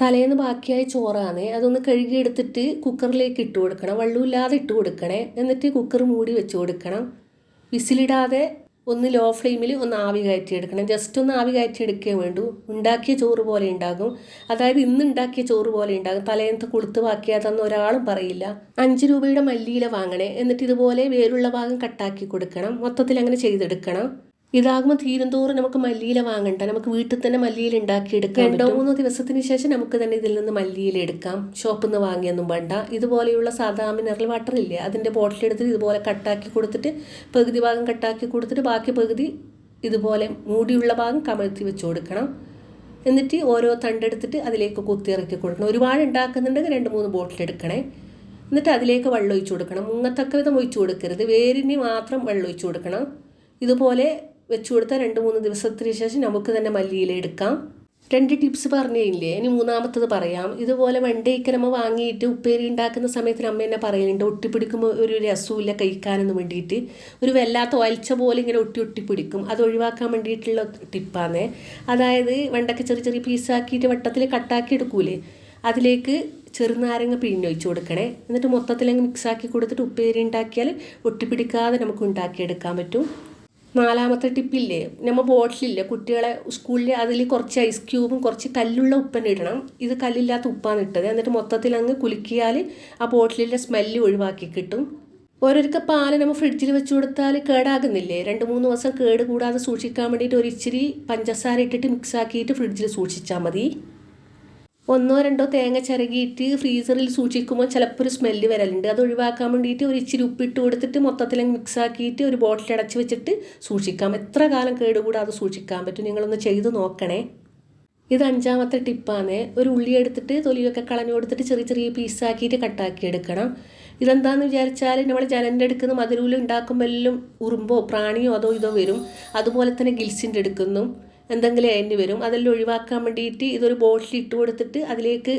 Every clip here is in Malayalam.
തലേന്ന് ബാക്കിയായ ചോറാണ്. അതൊന്ന് കഴുകിയെടുത്തിട്ട് കുക്കറിലേക്ക് ഇട്ട് കൊടുക്കണം. വെള്ളമില്ലാതെ ഇട്ട് കൊടുക്കണേ. എന്നിട്ട് കുക്കർ മൂടി വെച്ച് കൊടുക്കണം. വിസിലിടാതെ ഒന്ന് ലോ ഫ്ലെയിമിൽ ഒന്ന് ആവി കയറ്റി എടുക്കണം ജസ്റ്റ് ഒന്ന് ആവി കയറ്റി എടുക്കേ വേണ്ടൂ. ഉണ്ടാക്കിയ ചോറ് പോലെ ഉണ്ടാകും. അതായത് ഇന്ന് ഉണ്ടാക്കിയ ചോറ് പോലെ ഉണ്ടാകും. തലേന്നത്തെ കൊളുത്ത് ബാക്കിയാതെന്ന് ഒരാളും പറയില്ല. അഞ്ച് രൂപയുടെ മല്ലിയില വാങ്ങണേ. എന്നിട്ട് ഇതുപോലെ വേരുള്ള ഭാഗം കട്ടാക്കി കൊടുക്കണം. മൊത്തത്തിൽ അങ്ങനെ ചെയ്തെടുക്കണം. ഇതാകുമ്പോൾ തീരുന്തോറും നമുക്ക് മല്ലിയില വാങ്ങണ്ട. നമുക്ക് വീട്ടിൽ തന്നെ മല്ലിയില ഉണ്ടാക്കിയെടുക്കാം രണ്ടോ മൂന്നോ ദിവസത്തിന് ശേഷം നമുക്ക് തന്നെ ഇതിൽ നിന്ന് മല്ലിയില എടുക്കാം. ഷോപ്പിൽ നിന്ന് വാങ്ങിയൊന്നും വേണ്ട. ഇതുപോലെയുള്ള സാധാ മിനറൽ വാട്ടർ ഇല്ലേ അതിന്റെ ബോട്ടിൽ എടുത്തിട്ട് ഇതുപോലെ കട്ടാക്കി കൊടുത്തിട്ട് പകുതി ഭാഗം കട്ടാക്കി കൊടുത്തിട്ട് ബാക്കി പകുതി ഇതുപോലെ മൂടിയുള്ള ഭാഗം കമഴ്ത്തി വെച്ച് കൊടുക്കണം. എന്നിട്ട് ഓരോ തണ്ടെടുത്തിട്ട് അതിലേക്ക് കുത്തിയിറക്കി കൊടുക്കണം. ഒരുപാട് ഉണ്ടാക്കുന്നുണ്ടെങ്കിൽ രണ്ട് മൂന്ന് ബോട്ടിൽ എടുക്കണേ. എന്നിട്ട് അതിലേക്ക് വെള്ളം ഒഴിച്ചു കൊടുക്കണം. മുങ്ങത്തക്ക വിധം ഒഴിച്ചു കൊടുക്കരുത്. വേരിന് മാത്രം വെള്ളം ഒഴിച്ചു കൊടുക്കണം. ഇതുപോലെ വെച്ച് കൊടുത്താൽ രണ്ട് മൂന്ന് ദിവസത്തിന് ശേഷം നമുക്ക് തന്നെ മല്ലിയില എടുക്കാം. രണ്ട് ടിപ്സ് പറഞ്ഞില്ലേ? ഇനി മൂന്നാമത്തത് പറയാം. ഇതുപോലെ വെണ്ടയ്ക്ക് നമ്മൾ വാങ്ങിയിട്ട് ഉപ്പേരി ഉണ്ടാക്കുന്ന സമയത്തിന് അമ്മ എന്നെ പറയലുണ്ട് ഒട്ടിപ്പിടിക്കുമ്പോൾ ഒരു രസമില്ല കഴിക്കാനെന്ന് വേണ്ടിയിട്ട്. ഒരു വല്ലാത്ത ഒലച്ച പോലെ ഇങ്ങനെ ഒട്ടി ഒട്ടിപ്പിടിക്കും അത് ഒഴിവാക്കാൻ വേണ്ടിയിട്ടുള്ള ടിപ്പാണ് അതായത് വെണ്ടയ്ക്ക് ചെറിയ ചെറിയ പീസാക്കിയിട്ട് വട്ടത്തിൽ കട്ടാക്കി എടുക്കൂലേ? അതിലേക്ക് ചെറുനാരങ്ങ പിഴിഞ്ഞൊഴിച്ച് കൊടുക്കണേ. എന്നിട്ട് മൊത്തത്തിലങ്ങ് മിക്സാക്കി കൊടുത്തിട്ട് ഉപ്പേരി ഉണ്ടാക്കിയാൽ ഒട്ടിപ്പിടിക്കാതെ നമുക്ക് ഉണ്ടാക്കിയെടുക്കാൻ പറ്റും. നാലാമത്തെ ടിപ്പില്ലേ? നമ്മൾ ബോട്ടിലില്ലേ? കുട്ടികളെ സ്കൂളിൽ അതിൽ കുറച്ച് ഐസ് ക്യൂബും കുറച്ച് കല്ലുള്ള ഉപ്പന്നെ ഇടണം. ഇത് കല്ലില്ലാത്ത ഉപ്പാണ് ഇട്ടത്. എന്നിട്ട് മൊത്തത്തിൽ അങ്ങ് കുലുക്കിയാൽ ആ ബോട്ടിലിന്റെ സ്മെല്ല് ഒഴിവാക്കി കിട്ടും. ഓരോരുക്ക പാൽ നമ്മൾ ഫ്രിഡ്ജിൽ വെച്ച് കൊടുത്താൽ കേടാകുന്നില്ലേ? രണ്ട് മൂന്ന് ദിവസം കേട് കൂടാതെ സൂക്ഷിക്കാൻ വേണ്ടിയിട്ട് ഒരു ഇച്ചിരി പഞ്ചസാര ഇട്ടിട്ട് മിക്സ് ആക്കിയിട്ട് ഫ്രിഡ്ജിൽ സൂക്ഷിച്ചാൽ മതി. ഒന്നോ രണ്ടോ തേങ്ങ ചിരകിയിട്ട് ഫ്രീസറിൽ സൂക്ഷിക്കുമ്പോൾ ചിലപ്പോൾ ഒരു സ്മെല്ല് വരലുണ്ട്. അത് ഒഴിവാക്കാൻ വേണ്ടിയിട്ട് ഒരു ഇച്ചിരി ഉപ്പിട്ട് കൊടുത്തിട്ട് മൊത്തത്തിൽ മിക്സ് ആക്കിയിട്ട് ഒരു ബോട്ടിൽ അടച്ച് വെച്ചിട്ട് സൂക്ഷിക്കാം. എത്ര കാലം കേടുകൂടാതെ സൂക്ഷിക്കാൻ പറ്റും. നിങ്ങളൊന്ന് ചെയ്ത് നോക്കണേ. ഇത് അഞ്ചാമത്തെ ടിപ്പാണ് ഒരു ഉള്ളി എടുത്തിട്ട് തൊലിയൊക്കെ കളഞ്ഞു കൊടുത്തിട്ട് ചെറിയ ചെറിയ പീസാക്കിയിട്ട് കട്ടാക്കി എടുക്കണം. ഇതെന്താണെന്ന് വിചാരിച്ചാൽ നമ്മൾ ജനന്റെ എടുക്കുന്ന മധുരൂൽ ഉറുമ്പോ പ്രാണിയോ അതോ ഇതോ വരും. അതുപോലെ തന്നെ ഗിൽസിന്റെ എടുക്കുന്നു എന്തെങ്കിലും അതിന് വരും. അതെല്ലാം ഒഴിവാക്കാൻ വേണ്ടിയിട്ട് ഇതൊരു ബോട്ടിൽ ഇട്ട് കൊടുത്തിട്ട് അതിലേക്ക്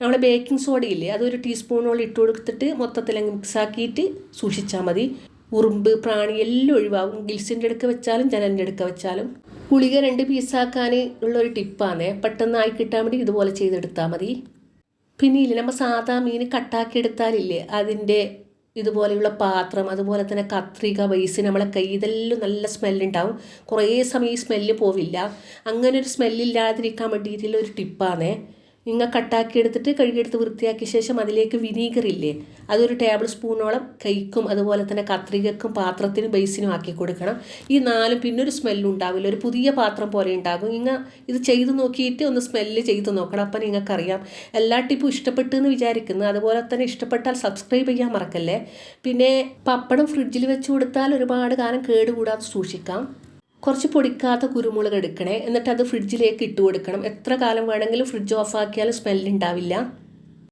നമ്മുടെ ബേക്കിംഗ് സോഡ ഇല്ലേ അതൊരു ടീസ്പൂണോളം ഇട്ട് കൊടുത്തിട്ട് മൊത്തത്തിൽ അങ്ങ് മിക്സാക്കിയിട്ട് സൂക്ഷിച്ചാൽ മതി. ഉറുമ്പ് പ്രാണി എല്ലാം ഒഴിവാകും ഗിൽസിന്റെ അടുക്ക വെച്ചാലും ജനലിന്റെ അടുക്ക വെച്ചാലും. ഗുളിക രണ്ട് പീസാക്കാൻ ഉള്ള ഒരു ടിപ്പാണ് പെട്ടെന്ന് ആയി കിട്ടാൻ വേണ്ടി ഇതുപോലെ ചെയ്തെടുത്താൽ മതി. പിന്നെ ഇല്ലേ നമ്മൾ സാധാ മീൻ കട്ടാക്കി എടുത്താലില്ലേ അതിന്റെ ഇതുപോലെയുള്ള പാത്രം അതുപോലെ തന്നെ കത്രിക വൈസ് നമ്മളെ കൈ ഇതെല്ലാം നല്ല സ്മെല്ലുണ്ടാവും. കുറേ സമയം ഈ സ്മെല്ല് പോവില്ല. അങ്ങനെ ഒരു സ്മെല്ലില്ലാതിരിക്കാൻ വേണ്ടിയിട്ടുള്ള ഒരു ടിപ്പാണേ. നിങ്ങൾ കട്ടാക്കി എടുത്തിട്ട് കഴുകിയെടുത്ത് വൃത്തിയാക്കിയ ശേഷം അതിലേക്ക് വിനീഗർ ഇല്ലേ അതൊരു ടേബിൾ സ്പൂണോളം കൈക്കും അതുപോലെ തന്നെ കത്രികക്കും പാത്രത്തിനും ബേസിനും ആക്കി കൊടുക്കണം. ഈ നാല് പിന്നെ ഒരു സ്മെല്ലും ഉണ്ടാവില്ല. ഒരു പുതിയ പാത്രം പോലെ ഉണ്ടാകും. ഇങ്ങ ഇത് ചെയ്ത് നോക്കിയിട്ട് ഒന്ന് സ്മെല്ല് ചെയ്ത് നോക്കണം. അപ്പം നിങ്ങൾക്കറിയാം എല്ലാ ടിപ്പും ഇഷ്ടപ്പെട്ടു എന്ന് വിചാരിക്കുന്നു. അതുപോലെ തന്നെ ഇഷ്ടപ്പെട്ടാൽ സബ്സ്ക്രൈബ് ചെയ്യാൻ മറക്കല്ലേ. പിന്നെ പപ്പടം ഫ്രിഡ്ജിൽ വെച്ച് കൊടുത്താൽ ഒരുപാട് കാലം കേടുകൂടാതെ സൂക്ഷിക്കാം. കുറച്ച് പൊടിക്കാത്ത കുരുമുളക് എടുക്കണേ. എന്നിട്ട് അത് ഫ്രിഡ്ജിലേക്ക് ഇട്ട് കൊടുക്കണം. എത്ര കാലം വേണമെങ്കിലും ഫ്രിഡ്ജ് ഓഫ് ആക്കിയാലും സ്മെല്ല് ഉണ്ടാവില്ല